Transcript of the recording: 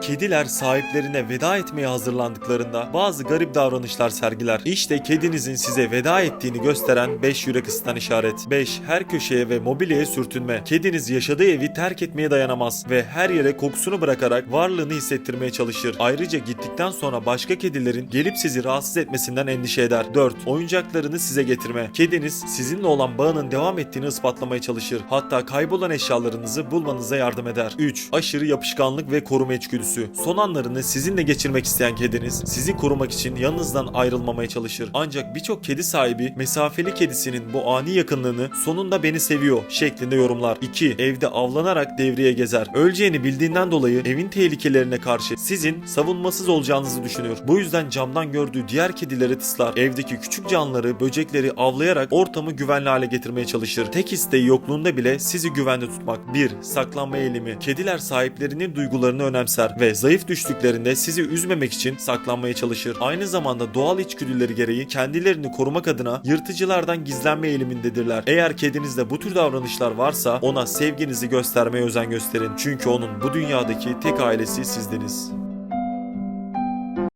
Kediler sahiplerine veda etmeye hazırlandıklarında bazı garip davranışlar sergiler. İşte kedinizin size veda ettiğini gösteren 5 yürek ısıtan işaret. 5. Her köşeye ve mobilyaya sürtünme. Kediniz yaşadığı evi terk etmeye dayanamaz ve her yere kokusunu bırakarak varlığını hissettirmeye çalışır. Ayrıca gittikten sonra başka kedilerin gelip sizi rahatsız etmesinden endişe eder. 4. Oyuncaklarını size getirme. Kediniz sizinle olan bağının devam ettiğini ispatlamaya çalışır. Hatta kaybolan eşyalarınızı bulmanıza yardım eder. 3. Aşırı yapışkanlık ve koruma içgüdüsü. Son anlarını sizinle geçirmek isteyen kediniz sizi korumak için yanınızdan ayrılmamaya çalışır. Ancak birçok kedi sahibi mesafeli kedisinin bu ani yakınlığını sonunda beni seviyor şeklinde yorumlar. 2. Evde avlanarak devreye gezer. Öleceğini bildiğinden dolayı evin tehlikelerine karşı sizin savunmasız olacağınızı düşünür. Bu yüzden camdan gördüğü diğer kedilere tıslar. Evdeki küçük canlıları, böcekleri avlayarak ortamı güvenli hale getirmeye çalışır. Tek isteği yokluğunda bile sizi güvende tutmak. 1. Saklanma eğilimi. Kediler sahiplerinin duygularını önemser ve zayıf düştüklerinde sizi üzmemek için saklanmaya çalışır. Aynı zamanda doğal içgüdüleri gereği kendilerini korumak adına yırtıcılardan gizlenme eğilimindedirler. Eğer kedinizde bu tür davranışlar varsa ona sevginizi göstermeye özen gösterin. Çünkü onun bu dünyadaki tek ailesi sizdiniz.